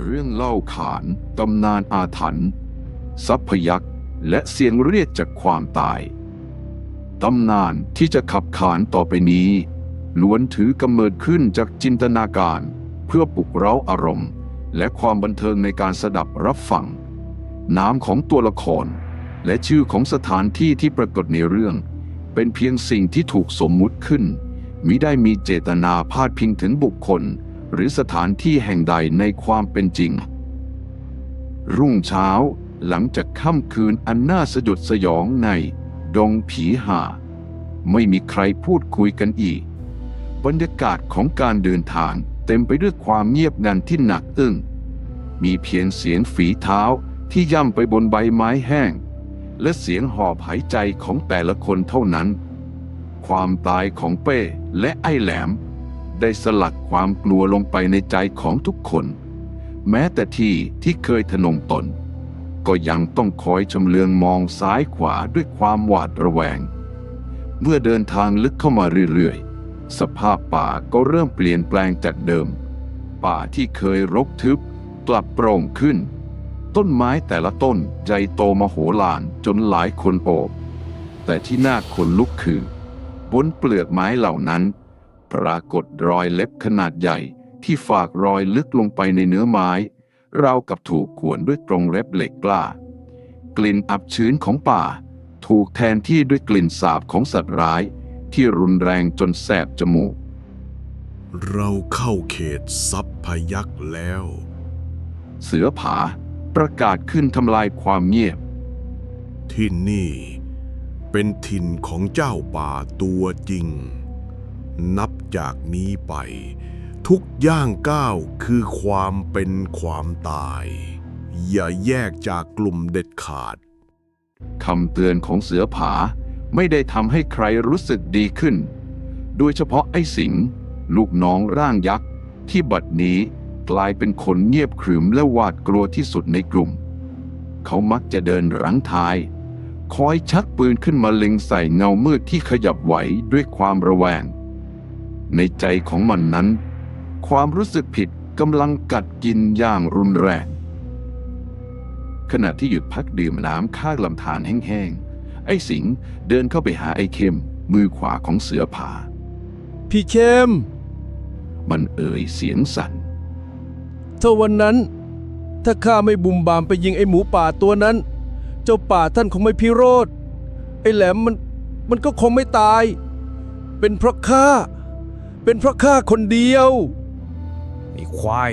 เรื่องเล่าขานตำนานอาถรรพ์ทรัพยักษ์และเสียงเรียกจากความตาย ตำนานที่จะขับขานต่อไปนี้ ล้วนถือกำเนิดขึ้นจากจินตนาการ เพื่อปลุกเร้าอารมณ์ และความบันเทิงในการสดับรับฟังนามของตัวละคร และชื่อของสถานที่ที่ปรากฏในเรื่อง เป็นเพียงสิ่งที่ถูกสมมุติขึ้นมิได้มีเจตนาพาดพิงถึงบุคคล หรือสถานที่แห่งใดในความเป็นจริง รุ่งเช้าหลังจากค่ำคืนอันน่าสยดสยองใน ดงผีห่าไม่มีใครพูดคุยกันอีก บรรยากาศของการเดินทางเต็มไปด้วยความเงียบงันที่หนักอึ้ง มีเพียงเสียงฝีเท้าที่ย่ำไปบนใบไม้แห้ง และเสียงหอบหายใจของแต่ละคนเท่านั้น ความตายของเป้และไอ้แหลม ได้สลัดความกลัวลงไปในใจของทุกคน แม้แต่ที่ที่เคยทนงตน ก็ยังต้องคอยชำเลืองมองซ้ายขวาด้วยความหวาดระแวง เมื่อเดินทางลึกเข้ามาเรื่อยๆ สภาพป่าก็เริ่มเปลี่ยนแปลงจากเดิม ป่าที่เคยรกทึบ กลับโปร่งขึ้น ต้นไม้แต่ละต้นใจโตมโหฬารจนหลายคนโอบ แต่ที่น่าขนลุกคือบนเปลือกไม้เหล่านั้น ปรากฏรอยเล็บขนาดใหญ่ที่ฝากรอยลึกลงไปในเนื้อไม้ ราวกับถูกขวนด้วยกรงเล็บเหล็กกล้า กลิ่นอับชื้นของป่า ถูกแทนที่ด้วยกลิ่นสาบของสัตว์ร้าย ที่รุนแรงจนแสบจมูก เราเข้าเขตทรัพยักษ์แล้ว เสือผาประกาศขึ้นทำลายความเงียบ ที่นี่เป็นถิ่นของเจ้าป่าตัวจริง นับจากนี้ไป ทุกย่างก้าวคือความเป็นความตาย อย่าแยกจากกลุ่มเด็ดขาดคำเตือนของเสือผาไม่ได้ทำให้ใครรู้สึกดีขึ้น โดยเฉพาะไอ้สิง ลูกน้องร่างยักษ์ ที่บัดนี้กลายเป็นคนเงียบขรึมและหวาดกลัวที่สุดในกลุ่ม เขามักจะเดินหลังท้าย คอยชักปืนขึ้นมาเล็งใส่เงามืดที่ขยับไหวด้วยความระแวง ในใจของมันนั้น ความรู้สึกผิดกำลังกัดกินอย่างรุนแรง ขณะที่หยุดพักดื่มน้ำข้างลำธารแห้งๆ ไอ้สิงห์เดินเข้าไปหาไอ้เข้มมือขวาของเสือผา พี่เข้ม มันเอ่ยเสียงสั่น ถ้าวันนั้น ถ้าข้าไม่บุมบามไปยิงไอ้หมูป่าตัวนั้น เจ้าป่าท่านคงไม่พิโรธ ไอ้แหลมมันมันก็คงไม่ตาย เป็นเพราะข้า เป็นเพราะข้าคนเดียวไอ้ควาย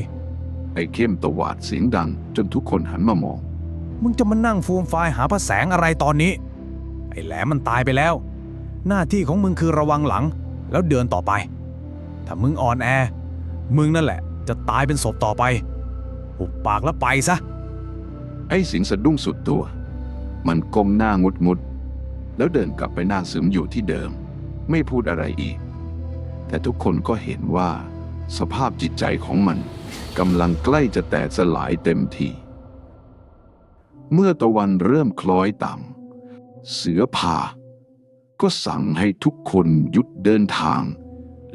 ไอ้เข้มตวาดเสียงดัง จนทุกคนหันมามอง มึงจะมานั่งฟูมไฟายหาพระแสงอะไรตอนนี้ ไอ้แหลมมันตายไปแล้ว หน้าที่ของมึงคือระวังหลัง แล้วเดินต่อไป ถ้ามึงอ่อนแอ มึงนั่นแหละ จะตายเป็นศพต่อไป หุบปากแล้วไปซะ ไอ้สิงห์สะดุ้งสุดตัว มันก้มหน้างุดงุดๆแล้วเดินกลับไปนั่งซึมอยู่ที่เดิม ไม่พูดอะไรอีก แต่ทุกคนก็เห็นว่า สภาพจิตใจของมันกำลังใกล้จะแตกสลายเต็มทีเมื่อตะวันเริ่มคล้อยต่ำเสือผ่าก็สั่งให้ทุกคนหยุดเดินทาง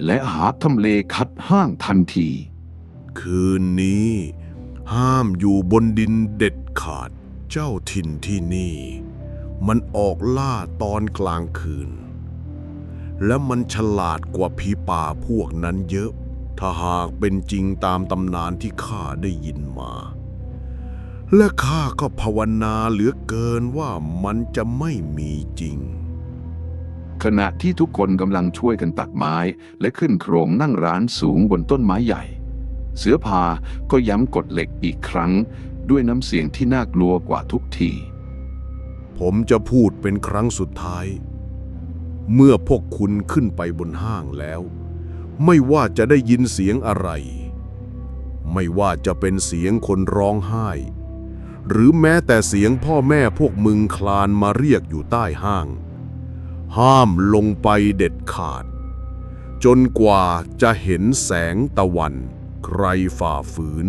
และหาทำเลคัดห้างทันที คืนนี้ ห้ามอยู่บนดินเด็ดขาดเจ้าถิ่นที่นี่ มันออกล่าตอนกลางคืน และมันฉลาดกว่าผีป่าพวกนั้นเยอะ ถ้าหากเป็นจริงตามตำนานที่ข้าได้ยินมา และข้าก็ภาวนาเหลือเกินว่ามันจะไม่มีจริง ขณะที่ทุกคนกำลังช่วยกันตัดไม้และขึ้นโครงนั่งร้านสูงบนต้นไม้ใหญ่ เสือพาก็ย้ำกฎเหล็กอีกครั้ง ด้วยน้ำเสียงที่น่ากลัวกว่าทุกที ผมจะพูดเป็นครั้งสุดท้าย เมื่อพวกคุณขึ้นไปบนห้างแล้ว ไม่ว่าจะได้ยินเสียงอะไร ไม่ว่าจะเป็นเสียงคนร้องไห้ หรือแม้แต่เสียงพ่อแม่พวกมึงคลานมาเรียกอยู่ใต้ห้าง ห้ามลงไปเด็ดขาด จนกว่าจะเห็นแสงตะวัน ใครฝ่าฝืน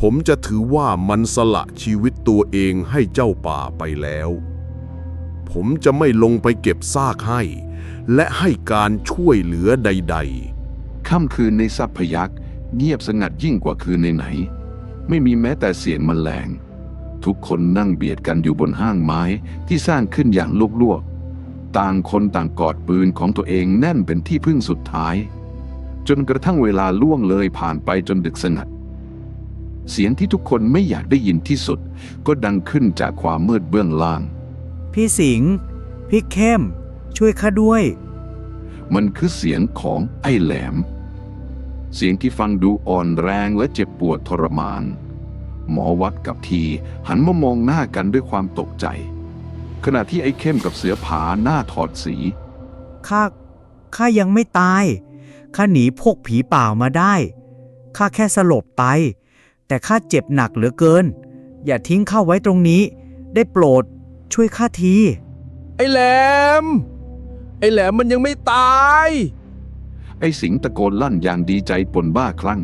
ผมจะถือว่ามันสละชีวิตตัวเองให้เจ้าป่าไปแล้ว ผมจะไม่ลงไปเก็บซากให้ และให้การช่วยเหลือใด ๆ ค่ำคืนในซัพยักษ์เงียบสงัดยิ่งกว่าคืนไหนๆไม่มีแม้แต่เสียงแมลง ทุกคนนั่งเบียดกันอยู่บนห้างไม้ที่สร้างขึ้นอย่างลวกๆ ต่างคนต่างกอดปืนของตัวเองแน่นเป็นที่พึ่งสุดท้าย จนกระทั่งเวลาล่วงเลยผ่านไปจนดึกสงัดเสียงที่ทุกคนไม่อยากได้ยินที่สุด ก็ดังขึ้นจากความมืดเบื้องล่าง พี่สิงห์พี่เข้ม ช่วยข้าด้วย มันคือเสียงของไอ้แหลม เสียงที่ฟังดูอ่อนแรงและเจ็บปวดทรมาน หมอวัดกับทีหันมามองหน้ากันด้วยความตกใจ ขณะที่ไอ้เข้มกับเสือผาหน้าถอดสี ข้า ข้ายังไม่ตาย ข้าหนีพวกผีป่ามาได้ ข้าแค่สลบไป แต่ข้าเจ็บหนักเหลือเกิน อย่าทิ้งข้าไว้ตรงนี้ ได้โปรด ช่วยข้าที ไอ้แหลม ไอ้แหลมมันยังไม่ตาย ไอ้สิงห์ตะโกนลั่นอย่างดีใจปนบ้าคลั่ง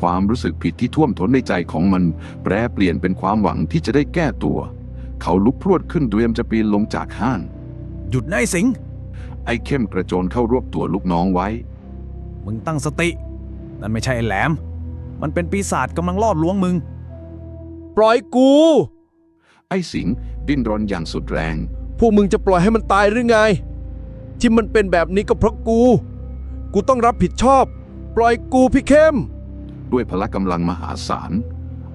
ความรู้สึกผิดที่ท่วมท้นในใจของมัน แปรเปลี่ยนเป็นความหวังที่จะได้แก้ตัว เขาลุกพรวดขึ้นเตรียมจะปีนลงจากห้าง หยุดนายสิงห์ไอ้เข้มกระโจนเข้ารวบตัวลูกน้องไว้ มึงตั้งสติ นั่นไม่ใช่ไอ้แหลม มันเป็นปีศาจกำลังล่อลวงมึง ปล่อยกู ไอ้สิงห์ดิ้นรนอย่างสุดแรง พวกมึงจะปล่อยให้มันตายหรือไง ที่มันเป็นแบบนี้ก็เพราะกู กูต้องรับผิดชอบ ปล่อยกูพี่เข้ม ด้วยพละกำลังมหาศาล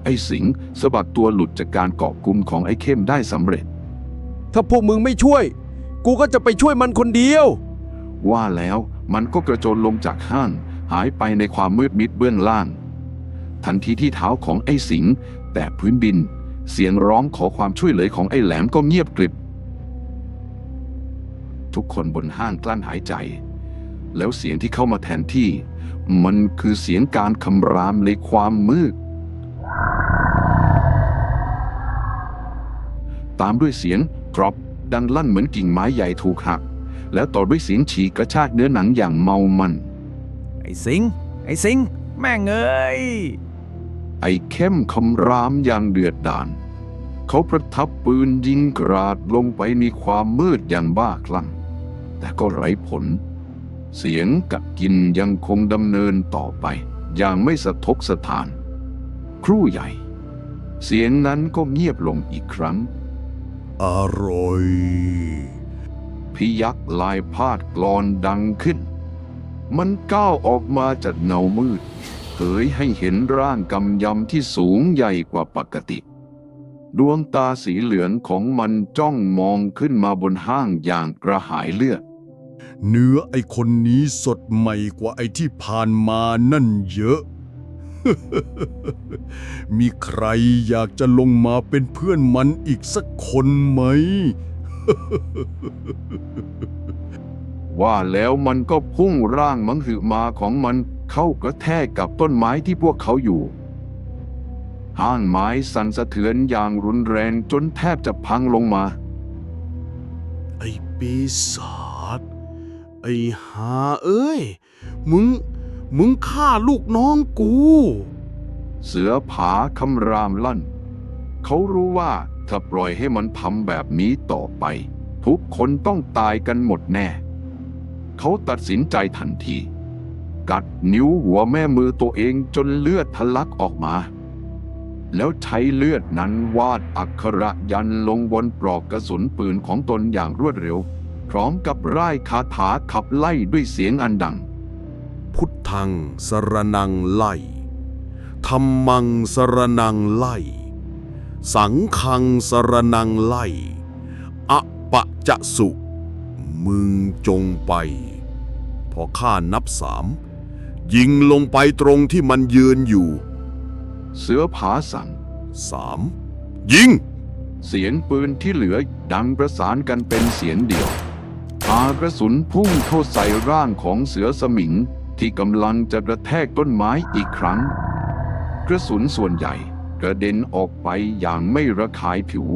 ไอ้สิงห์สะบัดตัวหลุดจากการเกาะกลุ่มของไอ้เข้มได้สำเร็จ ถ้าพวกมึงไม่ช่วย กูก็จะไปช่วยมันคนเดียว ว่าแล้วมันก็กระโจนลงจากห้าง หายไปในความมืดมิดเบื้องล่าง ทันทีที่เท้าของไอ้สิงห์แตะพื้นดิน เสียงร้องขอความช่วยเหลือของไอ้แหลมก็เงียบกริบ ทุกคนบนห้างกลั้นหายใจ แล้วเสียงที่เข้ามาแทนที่ มันคือเสียงการคำรามในความมืด ตามด้วยเสียงกรอบดังลั่นเหมือนกิ่งไม้ใหญ่ถูกหัก แล้วต่อด้วยเสียงฉีกกระชากเนื้อหนังอย่างเมามัน ไอ้สิง ไอ้สิง แม่งเอ้ย ไอ้เข้มคำรามอย่างเดือดดาลเขาประทับปืนยิงกราดลงไปในความมืดอย่างบ้าคลั่ง แต่ก็ไร้ผล เสียงกัดกินยังคงดำเนินต่อไป อย่างไม่สะทกสะทาน ครู่ใหญ่ เสียงนั้นก็เงียบลงอีกครั้ง อร่อย พิยักษ์ลายพาดกลอนดังขึ้น มันก้าวออกมาจากเงามืด เผยให้เห็นร่างกำยำที่สูงใหญ่กว่าปกติ ดวงตาสีเหลืองของมันจ้องมองขึ้นมาบนห้างอย่างกระหายเลือด เนื้อไอ้คนนี้สดใหม่กว่าไอ้ที่ผ่านมานั่นเยอะ มีใครอยากจะลงมาเป็นเพื่อนมันอีกสักคนไหมว่าแล้วมันก็พุ่งร่างมังหือมาของมัน เข้ากระแทกกับต้นไม้ที่พวกเขาอยู่ห้างไม้สั่นสะเทือนอย่างรุนแรงจนแทบจะพังลงมา ไอ้ปีศาจไอ้หาเอ้ย มึง มึงฆ่าลูกน้องกู เสือผาคำรามลั่น เขารู้ว่าถ้าปล่อยให้มันทำแบบนี้ต่อไป ทุกคนต้องตายกันหมดแน่ เขาตัดสินใจทันที กัดนิ้วหัวแม่มือตัวเองจนเลือดทะลักออกมา แล้วใช้เลือดนั้นวาดอักขระยันลงบนปลอกกระสุนปืนของตนอย่างรวดเร็ว พร้อมกับร่ายคาถาขับไล่ด้วยเสียงอันดัง พุทธังสรนังไล่ธรรมังสรนังไล่ สังคังสรนังไล่อะปะจะสุ มึงจงไป พอข้านับสาม ยิงลงไปตรงที่มันยืนอยู่ เสือผาสั่งสามยิง เสียงปืนที่เหลือดังประสานกันเป็นเสียงเดียว อากระสุนพุ่งเข้าใส่ร่างของเสือสมิงที่กำลังจะกระแทกต้นไม้อีกครั้ง กระสุนส่วนใหญ่กระเด็นออกไปอย่างไม่ระคายผิว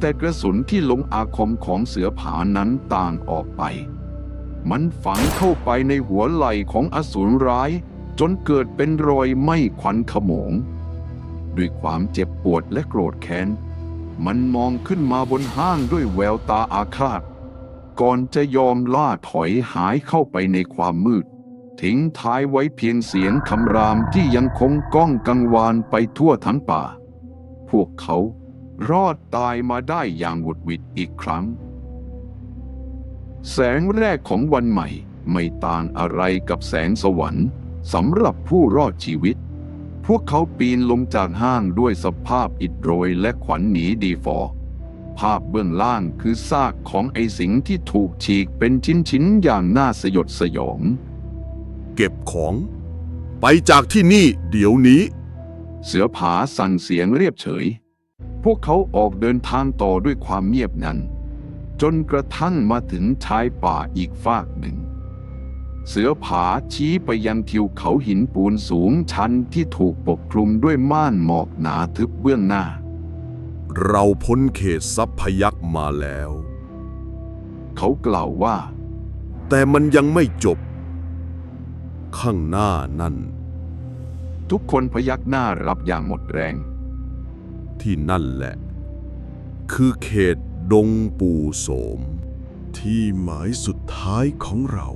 แต่กระสุนที่ลงอาคมของเสือผานั้นต่างออกไป มันฝังเข้าไปในหัวไหล่ของอสูรร้าย จนเกิดเป็นรอยไหม้ขวัญขโมง ด้วยความเจ็บปวดและโกรธแค้น มันมองขึ้นมาบนห้างด้วยแววตาอาฆาต ก่อนจะยอมล่าถอยหายเข้าไปในความมืด ทิ้งท้ายไว้เพียงเสียงคำรามที่ยังคงก้องกังวานไปทั่วทั้งป่า พวกเขารอดตายมาได้อย่างหวุดหวิดอีกครั้ง แสงแรกของวันใหม่ไม่ต่างอะไรกับแสงสวรรค์สำหรับผู้รอดชีวิต พวกเขาปีนลงจากห้างด้วยสภาพอิดโรยและขวัญหนีดีฟอร์ภาพเบื้องล่างคือซากของไอสิงที่ถูกฉีกเป็นชิ้นๆอย่างน่าสยดสยอง เก็บของ ไปจากที่นี่เดี๋ยวนี้ เสือผาสั่นเสียงเรียบเฉย พวกเขาออกเดินทางต่อด้วยความเงียบนั้น จนกระทั่งมาถึงชายป่าอีกฟากหนึ่ง เสือผาชี้ไปยังทิวเขาหินปูนสูงชันที่ถูกปกคลุมด้วยม่านหมอกหนาทึบเบื้องหน้า เราพ้นเขตทรัพยักษ์มาแล้ว เขากล่าวว่า แต่มันยังไม่จบ ข้างหน้านั่น ทุกคนพยักหน้ารับอย่างหมดแรง ที่นั่นแหละ คือเขต ดงปู่โสม ที่หมายสุดท้ายของเรา